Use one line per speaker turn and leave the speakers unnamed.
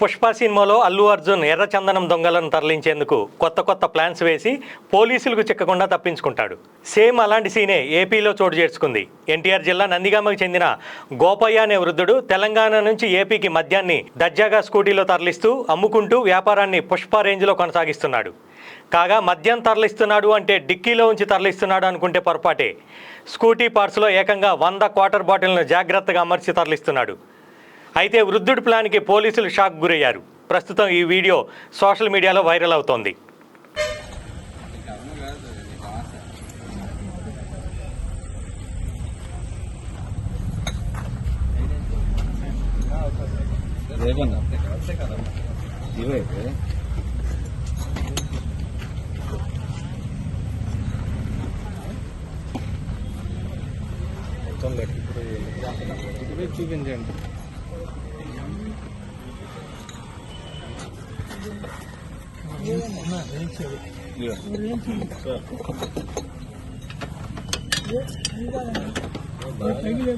పుష్ప సినిమాలో అల్లు అర్జున్ ఎర్రచందనం దొంగలను తరలించేందుకు కొత్త కొత్త ప్లాన్స్ వేసి పోలీసులకు చిక్కకుండా తప్పించుకుంటాడు. సేమ్ అలాంటి సీనే ఏపీలో చోటు చేసుకుంది. ఎన్టీఆర్ జిల్లా నందిగామకు చెందిన గోపయ్య అనే వృద్ధుడు తెలంగాణ నుంచి ఏపీకి మద్యాన్ని దర్జాగా స్కూటీలో తరలిస్తూ అమ్ముకుంటూ వ్యాపారాన్ని పుష్ప రేంజ్లో కొనసాగిస్తున్నాడు. కాగా మద్యం తరలిస్తున్నాడు అంటే డిక్కీలో ఉంచి తరలిస్తున్నాడు అనుకుంటే పొరపాటే. స్కూటీ పార్ట్స్లో ఏకంగా వంద క్వార్టర్ బాటిల్ను జాగ్రత్తగా అమర్చి తరలిస్తున్నాడు. అయితే వృద్ధుడి ప్లాన్కి పోలీసులు షాక్ గురయ్యారు. ప్రస్తుతం ఈ వీడియో సోషల్ మీడియాలో వైరల్ అవుతోంది.
చూపించండి. Yeah. Yeah.